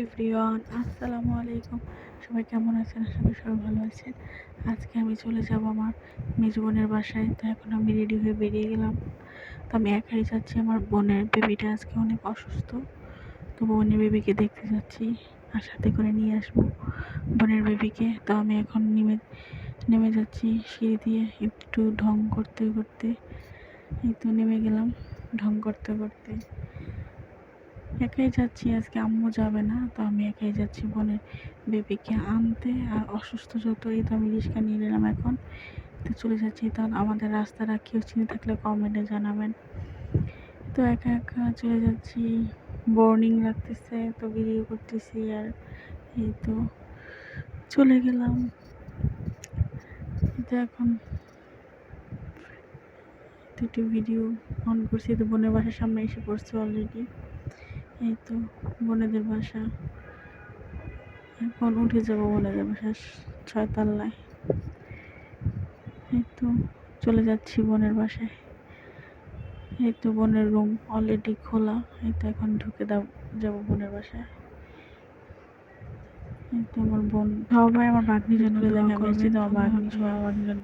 Everyone, আসসালামু আলাইকুম। সবাই কেমন আছেন? আশা করি সবাই ভালো আছেন। আজকে আমি চলে যাব আমার মেজ বোনের বাসায়। তো এখন আমি রেডি হয়ে বেরিয়ে গেলাম। তো আমি একাই যাচ্ছি। আমার বোনের বেবিটা আজকে অনেক অসুস্থ। তো বোনের বেবিকে দেখতে যাচ্ছি। আর সাথে করে নিয়ে আসব বোনের বেবিকে তো আমি এখন নেমে নেমে যাচ্ছি সিঁড়ি দিয়ে একটু ঢং করতে করতে। এই তো নেমে গেলাম ঢং করতে করতে। একাই যাচ্ছি, আজকে আম্মু যাবে না, তো আমি একাই যাচ্ছি বোনের বেবিকে আনতে। আর অসুস্থ যত, এই তো আমি রিক্সা নিয়ে নিলাম এখন। তো চলে যাচ্ছি তাহলে আমাদের রাস্তাটা কেউ চিনে থাকলে কমেন্টে জানাবেন। তো একা একা চলে যাচ্ছি বোর্নিং লাগতেছে, তো ভিডিও করতেছি আর এই তো চলে গেলাম। তো এখন দুটো ভিডিও অন করছি তো বোনের বাসার সামনে এসে পড়ছে অলরেডি এই তো বোনেদের বাসা। এখন উঠে যাব বোনেদের বাসা ছয়তলায়। এই তো চলে যাচ্ছি বোনের বাসায়। এই তো বোনের রুম অলরেডি খোলা। এই তো এখন ঢুকে দাও যাব বোনের বাসায়। এই তো আমার বোন সবাই আমার বাগনির জন্য আমার বাগনি সবাই আমার জন্য